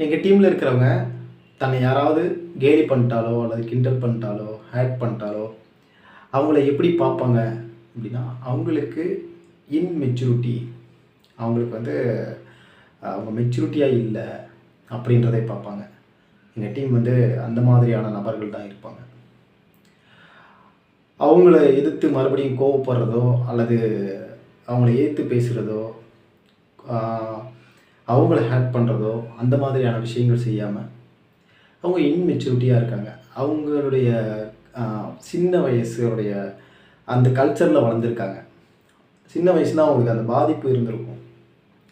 எங்கள் டீமில் இருக்கிறவங்க தன்னை யாராவது கேலி பண்ணிட்டாலோ அல்லது கிண்டல் பண்ணிட்டாலோ ஹேட் பண்ணிட்டாலோ அவங்கள எப்படி பார்ப்பாங்க அப்படின்னா அவங்களுக்கு இன்மெச்சூரிட்டி அவங்களுக்கு வந்து அவங்க மெச்சூரிட்டியாக இல்லை அப்படின்றதை பார்ப்பாங்க. எங்கள் டீம் வந்து அந்த மாதிரியான நபர்கள் தான் இருப்பாங்க. அவங்கள எதிர்த்து மறுபடியும் கோவப்படுறதோ அல்லது அவங்கள ஏற்று பேசுகிறதோ அவங்கள ஹேக் பண்ணுறதோ அந்த மாதிரியான விஷயங்கள் செய்யாமல் அவங்க இன்மெச்சூரிட்டியாக இருக்காங்க. அவங்களுடைய சின்ன வயசுடைய அந்த கல்ச்சரில் வளர்ந்துருக்காங்க. சின்ன வயசில் அவங்களுக்கு அந்த பாதிப்பு இருந்திருக்கும்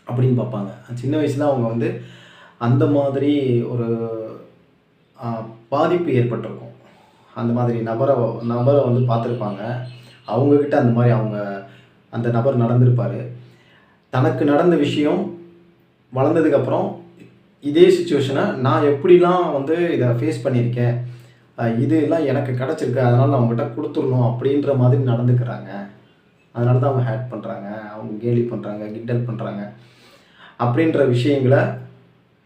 அப்படின்னு பார்ப்பாங்க. சின்ன வயசில் அவங்க வந்து அந்த மாதிரி ஒரு பாதிப்பு ஏற்பட்டிருக்கும். அந்த மாதிரி நபரை நபரை வந்து பார்த்துருப்பாங்க. அவங்கக்கிட்ட அந்த மாதிரி அவங்க அந்த நபர் நடந்திருப்பார். தனக்கு நடந்த விஷயம் வளர்ந்ததுக்கப்புறம் இதே சுச்சுவேஷனை நான் எப்படிலாம் வந்து இதை ஃபேஸ் பண்ணியிருக்கேன்? இது எல்லாம் எனக்கு கிடச்சிருக்கு அதனால் நான் அவங்ககிட்ட கொடுத்துடணும் அப்படின்ற மாதிரி நடந்துக்கிறாங்க. அதனால தான் அவங்க ஹேட் பண்ணுறாங்க அவங்க கேலி பண்ணுறாங்க கிண்டல் பண்ணுறாங்க அப்படின்ற விஷயங்களை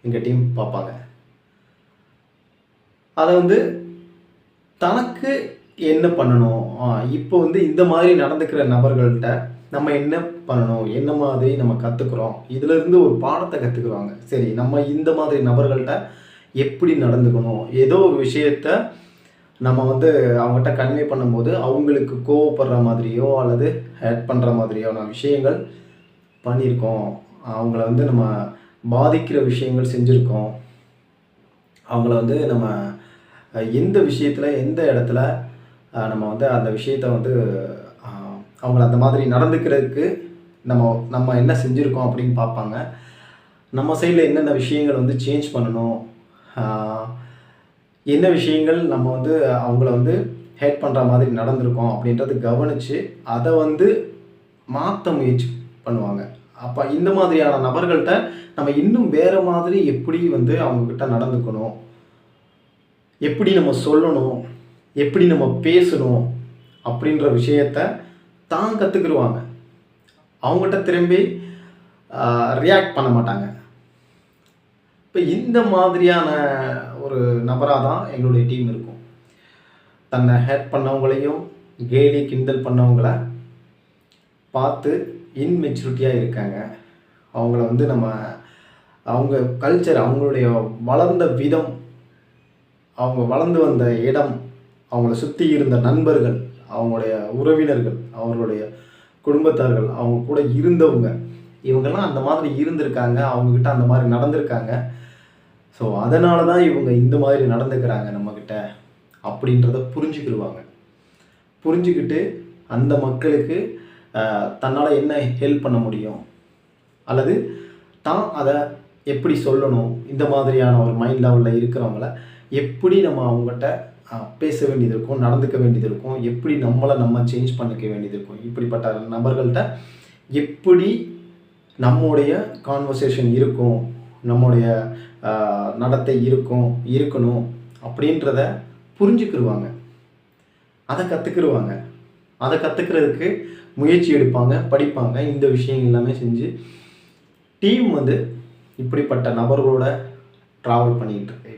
எங்கள் டீம் பார்ப்பாங்க. அதை வந்து தனக்கு என்ன பண்ணணும்? இப்போ வந்து இந்த மாதிரி நடந்துக்கிற நபர்கள்ட்ட நம்ம என்ன பண்ணணும்? என்ன மாதிரி நம்ம கற்றுக்குறோம் இதிலிருந்து ஒரு பாடத்தை கற்றுக்குறாங்க சரி நம்ம இந்த மாதிரி நபர்கள்ட்ட எப்படி நடந்துக்கணும்? ஏதோ ஒரு விஷயத்த நம்ம வந்து அவங்ககிட்ட கன்வே பண்ணும்போது அவங்களுக்கு கோவப்படுற மாதிரியோ அல்லது ஹேட் பண்ணுற மாதிரியான விஷயங்கள் பண்ணியிருக்கோம். அவங்கள வந்து நம்ம பாதிக்கிற விஷயங்கள் செஞ்சுருக்கோம். அவங்கள வந்து நம்ம எந்த விஷயத்தில் எந்த இடத்துல நம்ம வந்து அந்த விஷயத்தை வந்து அவங்கள அந்த மாதிரி நடந்துக்கிறதுக்கு நம்ம நம்ம என்ன செஞ்சுருக்கோம் அப்படின்னு பார்ப்பாங்க. நம்ம சைடில் என்னென்ன விஷயங்கள் வந்து சேஞ்ச் பண்ணணும்? என்ன விஷயங்கள் நம்ம வந்து அவங்கள வந்து ஹேட் பண்ணுற மாதிரி நடந்திருக்கோம் அப்படின்றத கவனித்து அதை வந்து மாற்ற முயற்சி பண்ணுவாங்க. அப்போ இந்த மாதிரியான நபர்கள்ட்ட நம்ம இன்னும் வேறு மாதிரி எப்படி வந்து அவங்கக்கிட்ட நடந்துக்கணும்? எப்படி நம்ம சொல்லணும்? எப்படி நம்ம பேசணும்? அப்படின்ற விஷயத்த தான் கற்றுக்குருவாங்க அவங்ககிட்ட திரும்பி ரியாக்ட் பண்ண மாட்டாங்க. இப்போ இந்த மாதிரியான ஒரு நபராக தான் எங்களுடைய டீம் இருக்கும். தன்னை ஹேட் பண்ணவங்களையும் கேலி கிண்டல் பண்ணவங்கள பார்த்து இன்மெச்சூரிட்டியாக இருக்காங்க. அவங்கள வந்து நம்ம அவங்க கல்ச்சர் அவங்களுடைய வளர்ந்த விதம் அவங்க வளர்ந்து வந்த இடம் அவங்கள சுற்றி இருந்த நண்பர்கள் அவங்களுடைய உறவினர்கள் அவர்களுடைய குடும்பத்தார்கள் அவங்க கூட இருந்தவங்க இவங்கெல்லாம் அந்த மாதிரி இருந்திருக்காங்க அவங்கக்கிட்ட அந்த மாதிரி நடந்திருக்காங்க. ஸோ அதனால தான் இவங்க இந்த மாதிரி நடந்துக்கிறாங்க நம்மக்கிட்ட அப்படின்றத புரிஞ்சுக்கிடுவாங்க. புரிஞ்சுக்கிட்டு அந்த மக்களுக்கு தன்னால் என்ன ஹெல்ப் பண்ண முடியும்? அல்லது தான் அதை எப்படி சொல்லணும்? இந்த மாதிரியான ஒரு மைண்ட் லெவலில் இருக்கிறவங்கள எப்படி நம்ம அவங்ககிட்ட பேச வேண்டியது இருக்கும் நடந்துக்க வேண்டியது இருக்கும். எப்படி நம்மளை நம்ம சேஞ்ச் பண்ணிக்க வேண்டியது இருக்கும். இப்படிப்பட்ட நபர்கள்ட்ட எப்படி நம்முடைய கான்வர்சேஷன் இருக்கும் நம்முடைய நடத்தை இருக்கும் இருக்கணும் அப்படின்றத புரிஞ்சுக்கிடுவாங்க அதை கற்றுக்கிடுவாங்க அதை கற்றுக்கிறதுக்கு முயற்சி எடுப்பாங்க படிப்பாங்க. இந்த விஷயம் எல்லாமே செஞ்சு டீம் வந்து இப்படிப்பட்ட நபர்களோட ட்ராவல் பண்ணிகிட்டு இருக்கு.